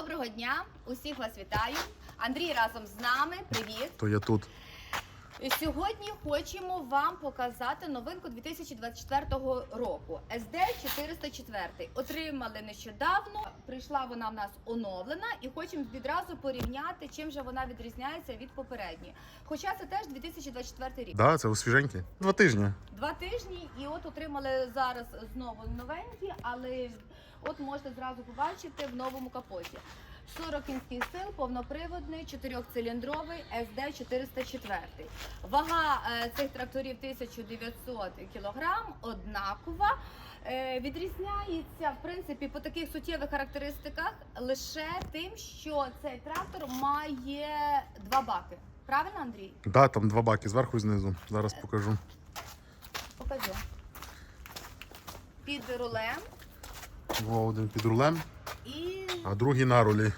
Доброго дня! Усіх вас вітаю. Андрій разом з нами. Привіт! То я тут. І Сьогодні хочемо вам показати новинку 2024 року. SD 404. Отримали нещодавно. Прийшла вона в нас оновлена і хочемо відразу порівняти, чим же вона відрізняється від попередньої. Хоча це теж 2024 рік. Да, це у свіженькі. Два тижні. Два тижні, і от отримали зараз знову новенькі, але от можете зразу побачити в новому капоті. 40 кінських сил, повноприводний, 4-циліндровий SD 404. Вага е, цих тракторів 1900 кг, однакова. Е, відрізняється в принципі по таких суттєвих характеристиках лише тим, що цей трактор має два баки. Правильно, Андрій? Да, там два баки зверху і знизу. Зараз покажу. Покажу. Під рулем Во, один під рулем, і а другий на рулі.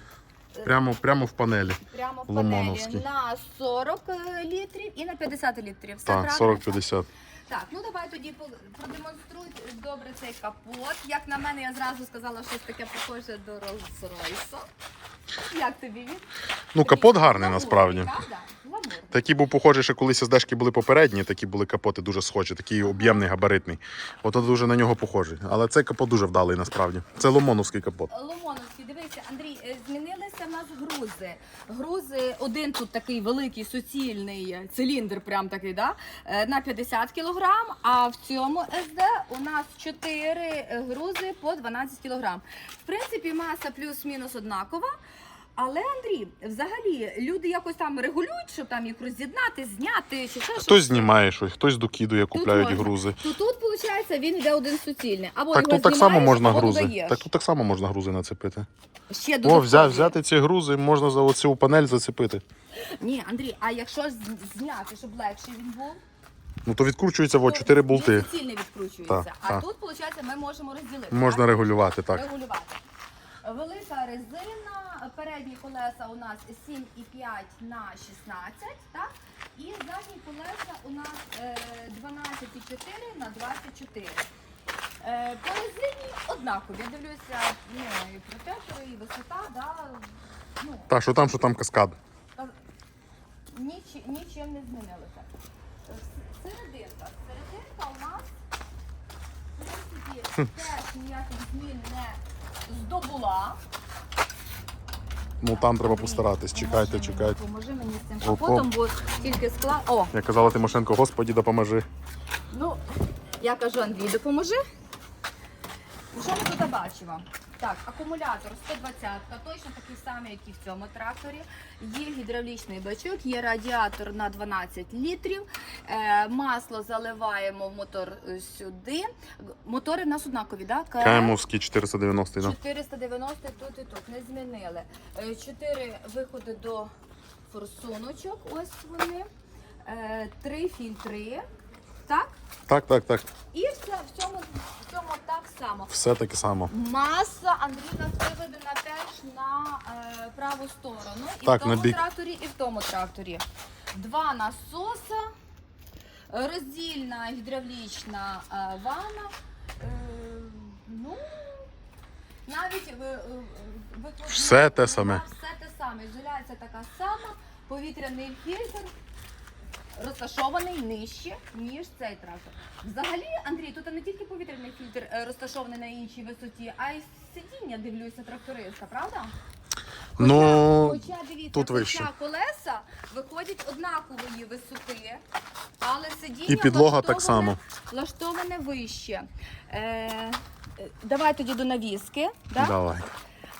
Прямо, прямо в панелі. прямо в панелі на 40 літрів і на 50 літрів. Все правильно? Так, 40-50. Так, ну давай тоді продемонструй добре цей капот. Як на мене, я зразу сказала, щось таке похоже до Rolls-Royce. Як тобі він? Ну, капот гарний насправді. Правда? Такий був похожий, що колись СДшки були попередні, такі були капоти дуже схожі, такий об'ємний, габаритний. Ото дуже на нього похожий. Але цей капот дуже вдалий насправді. Це ломоновський капот. Ломоновський, дивися, Андрій, е, змінилися в нас грузи. Грузи, один тут такий великий суцільний е, циліндр, прям такий, да? е, на 50 кілограм, а в цьому СД у нас 4 грузи по 12 кілограм. В принципі, маса плюс-мінус однакова. Але Андрій, взагалі, люди якось там регулюють, щоб там їх роз'єднати, зняти чи ще щось. Хтось знімає щось, хтось докидує, купляють можна. грузи. То тут, виходить, він йде один суцільний. Або Так його тут так само знімаєш, можна або грузи. додаєш. Так тут так само можна грузи нацепити. Ще О, додаткові. взяти, взяти ці грузи, можна за оцю панель зацепити. Ні, Андрій, а якщо з- зняти, щоб легше він був, Ну то відкручується о, то 4 він болти. відкручується. Так, а так. тут, виходить, ми можемо розділити. Можна так? регулювати, так. Регулювати. Велика резина, передні колеса у нас 7,5 на 16, так? І задні колеса у нас е, 12,4 на 24. Е, По резині однакові. Я дивлюся, ну, і протектори, і висота, да, ну, Так, що там, що там каскад. Ніч, нічим не змінилося. Е, Серединка. Серединка у нас принципі теж ніяких змін не здобула. Ну там треба постаратись. Чекайте, чекайте. Поможи мені з цим Оп, капотом, бо тільки скла. О, Як казала Тимошенко, Господі допоможи. ну я кажу, Андрій, допоможи. Що ми тут бачимо? Так, акумулятор 120, точно такий самий, як і в цьому тракторі. Є гідравлічний бачок, є радіатор на 12 літрів. Е, масло заливаємо в мотор е, сюди. Мотори в нас однакові, так? Да? Каємовський 490, да. 490 тут і тут не змінили. Е, Чотири виходи до форсуночок. Ось вони. Три фільтри. Так? Так, так, так. І в цьому, в цьому само. Все таке само. Маса Андрій нас виведена теж на е, праву сторону. І Так, в тому на бік. тракторі, і в тому тракторі. Два насоса, роздільна гідравлічна е, ванна. Е, ну, навіть е, е, викладна Все те саме. Все те саме. Ізоляція така сама, повітряний фільтр. Розташований нижче, ніж цей трактор. Взагалі, Андрій, тут не тільки повітряний фільтр е, розташований на іншій висоті, а й сидіння, дивлюся, тракториста, правда? Хоча, Ну, хоча дивіться, тут хоча колеса виходять однакової висоти, але сидіння І підлога так влаштоване- само. влаштоване вище. Е, давай тоді до навіски. Да? давай.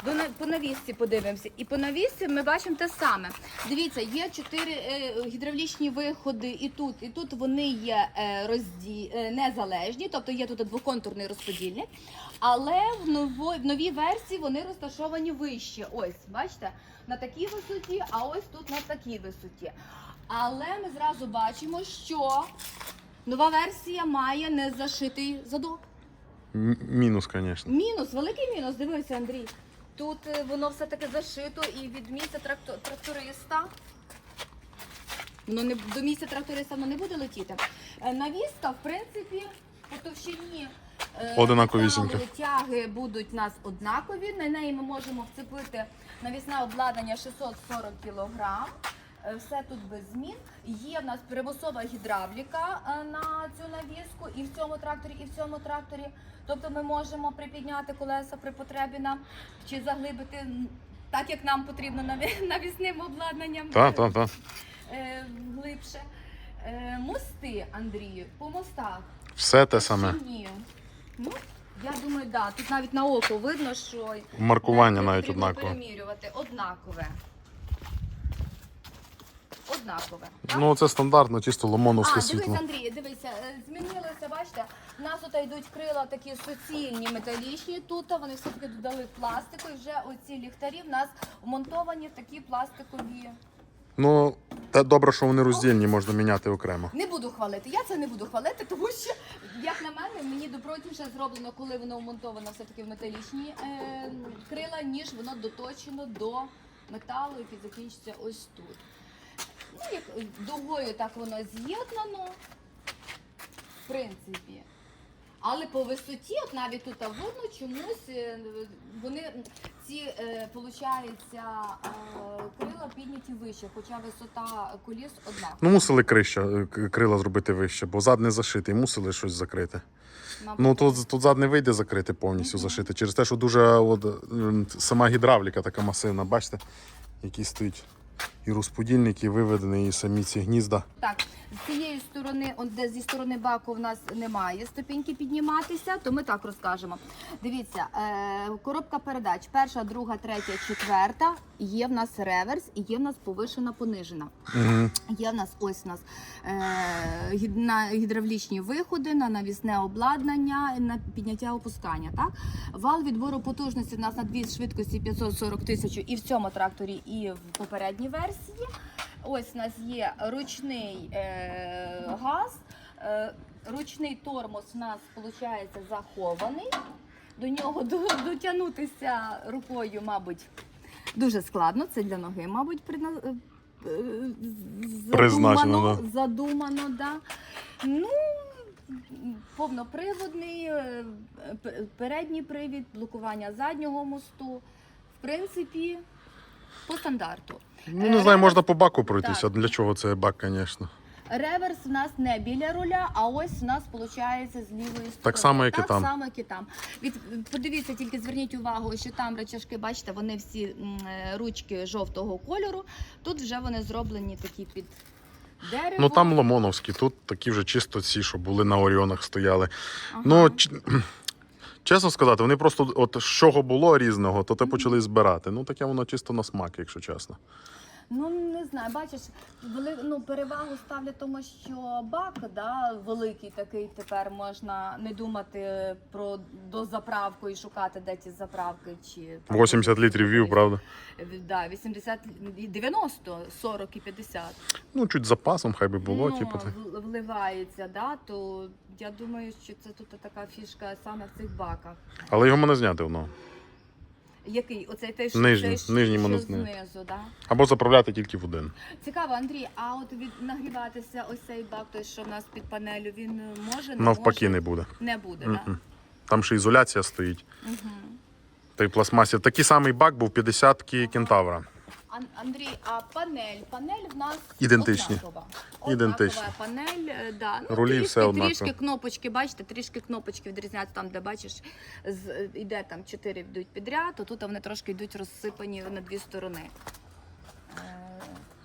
До по навісці подивимося. І по навісці ми бачимо те саме. Дивіться, є чотири е, гідравлічні виходи, і тут, і тут вони є е, розді... е, незалежні, тобто є тут двоконтурний розподільник. Але в, ново... в новій версії вони розташовані вище. Ось, бачите, на такій висоті, а ось тут на такій висоті. Але ми зразу бачимо, що нова версія має незашитий задок. Мінус, звісно. Мінус, великий мінус, дивися, Андрій. Тут е, воно все таки зашито і від місця трактор тракториста. Воно не до місця тракториста воно не буде летіти. Е, Навіска, в принципі, по товщині одинакові Одинаковісінькі. Тяги будуть у нас однакові. На неї ми можемо вцепити навісне обладнання 640 кг. Все тут без змін. Є в нас примусова гідравліка е, на цю навіску і в цьому тракторі, і в цьому тракторі. Тобто ми можемо припідняти колеса при потребі нам чи заглибити так, як нам потрібно наві- навісним обладнанням Так, так, так. е, глибше. Е, Мости, Андрію, по мостах. Все те саме. Ні. Ну, я думаю, да. Тут навіть на око видно, що Маркування навіть однакове. перемірювати. Однакове. Однакове. так? Ну, це стандартно, чисто ломоновське а, світло. дивись, Андрій, дивися, е, змінилося, бачите, у нас тут йдуть крила такі суцільні металічні, тут вони все-таки додали пластику, і вже оці ліхтарі в нас вмонтовані в такі пластикові. Ну, та добре, що вони роздільні, можна міняти окремо. Не буду хвалити. Я це не буду хвалити, тому що, як на мене, мені добротніше зроблено, коли воно вмонтовано все-таки в металічні е, крила, ніж воно доточено до металу, який закінчиться ось тут. Ну, як дугою так воно з'єднано, в принципі. Але по висоті, от навіть тут видно, чомусь е, вони ці, е, получається, е, крила підняті вище, хоча висота коліс однакова. Ну, мусили крища, е, к- крила зробити вище, бо зад не зашитий, мусили щось закрити. Ну тут, тут зад не вийде закрити повністю зашити. Через те, що дуже от, м, сама гідравліка така масивна, бачите, які стоїть. І розподільники виведені, і самі ці гнізда. Так, з цієї сторони, он де зі сторони баку в нас немає ступіньки підніматися, то ми так розкажемо. Дивіться, е, коробка передач: перша, друга, третя, четверта. Є в нас реверс і є в нас повишена, понижена. Угу. Є в нас ось у нас е, на гідравлічні виходи, на навісне обладнання, на підняття опускання. Так? Вал відбору потужності в нас на дві швидкості 540 тисяч і в цьому тракторі, і в попередній версії. Ось у нас є ручний е, газ, е, ручний тормоз у нас виходить захований. До нього до- дотягнутися рукою, мабуть, дуже складно. Це для ноги, мабуть, е, Призначено, задумано, задумано, да. Ну, повноприводний, е, передній привід, блокування заднього мосту. В принципі, по стандарту. Ну, не знаю, можна по баку пройтися. Так. Для чого це бак, звісно. Реверс у нас не біля руля, а ось у нас виходить з лівої сторони. Так само, як і так там. само, як і там. Від, подивіться, тільки зверніть увагу, що там речашки, бачите, вони всі м, е, ручки жовтого кольору. Тут вже вони зроблені такі під дерево. Ну там ломоновські, тут такі вже чисто ці, що були на Оріонах стояли. Ага. Ну, ч- чесно сказати, вони просто от з чого було різного, то те почали збирати. Ну, таке воно чисто на смак, якщо чесно. Ну не знаю, бачиш, вели, ну, перевагу ставлять тому, що бак да, великий такий тепер можна не думати про дозаправку і шукати, де ті заправки. Чи там 80 літрів вів, правда? Да, 80, і 90, 40 і 50. Ну, чуть запасом, хай би було, ну, типу. в- вливається, да, то я думаю, що це тут така фішка саме в цих баках. Але його можна зняти воно. Який? Оцей теж Нижній, нижній що знизу, да? Або заправляти тільки в один. Цікаво, Андрій, а от від нагріватися ось цей бак, той, що в нас під панелю, він може не Навпаки, може? не буде. не буде, Мгм. так? Там ще ізоляція стоїть. Угу. Та й пластмасі. Такий самий бак був 50-ки кентавра. Андрій, а панель? Панель в нас Ідентичні. однакова. Ідентичні. Однакова панель, е, да. ну, Рулі трішки, все однаково. Трішки кнопочки, бачите, трішки кнопочки відрізняються там, де бачиш, з, е, іде там чотири йдуть підряд, то тут вони трошки йдуть розсипані на дві сторони. Е,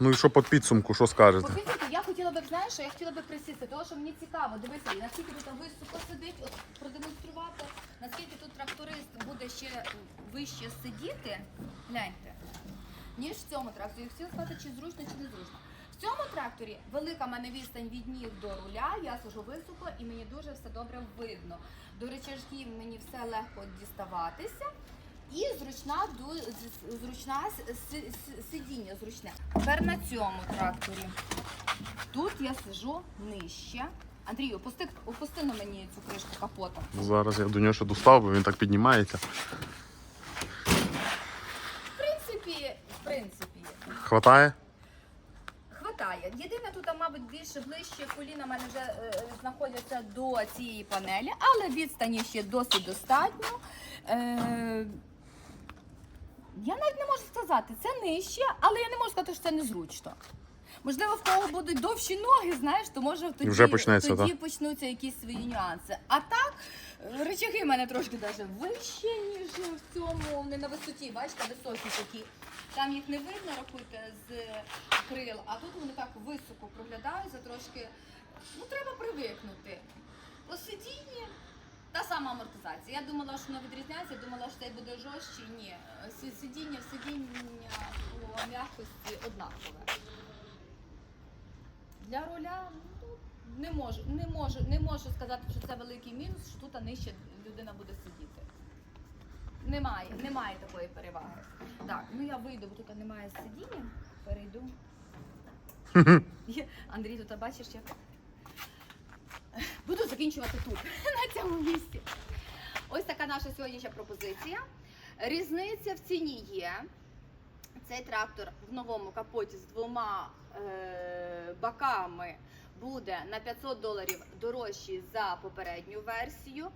Ну і що по підсумку, що скажете? По фізиці я хотіла б, знаєш, що я хотіла би присісти, тому що мені цікаво, дивися, наскільки тут високо сидить, от продемонструвати, наскільки тут тракторист буде ще вище сидіти, гляньте, ніж в цьому тракторі. Я сказати, чи зручно, чи не зручно. В цьому тракторі велика мене відстань від ніг до руля, я сижу високо і мені дуже все добре видно. До речашків мені все легко діставатися. І зручна зручна сидіння зручне. Тепер на цьому тракторі. Тут я сижу нижче. Андрію, опусти, опусти на мені цю кришку капота. Зараз я до нього ще достав, бо він так піднімається. В принципі, Хватає? хватає. Єдине тут, мабуть, більше ближче коліна в мене вже е, знаходяться до цієї панелі, але відстані ще досить достатньо. Е, я навіть не можу сказати, це нижче, але я не можу сказати, що це незручно. Можливо, в кого будуть довші ноги, знаєш, то може тоді, вже почнеться, тоді почнуться якісь свої нюанси. А так, е, речаги в мене трошки даже вищі, ніж в цьому, не на висоті, бачите, високі такі. Там їх не видно, рахуйте, з крил, а тут вони так високо проглядаються, трошки, ну треба привикнути. По сидінні та сама амортизація. Я думала, що воно відрізняється, думала, що це буде жорстче. Ні, сидіння в сидіння по м'якості однакове. Для руля ну, не можу, не можу, не можу сказати, що це великий мінус, що тут нижче людина буде сидіти. Немає, немає такої переваги. Так, ну я вийду, бо тут немає сидіння. Перейду. Андрій, тут бачиш, як буду закінчувати тут, на цьому місці. Ось така наша сьогоднішня пропозиція. Різниця в ціні є. Цей трактор в новому капоті з двома е, баками буде на 500 доларів дорожчий за попередню версію.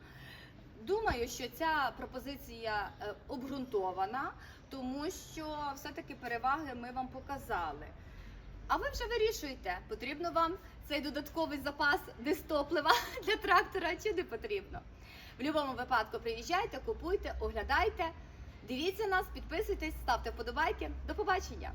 Думаю, що ця пропозиція е, обґрунтована, тому що все-таки переваги ми вам показали. А ви вже вирішуєте, потрібно вам цей додатковий запас дистоплива для трактора чи не потрібно. В будь-якому випадку приїжджайте, купуйте, оглядайте. Дивіться нас, підписуйтесь, ставте вподобайки. До побачення!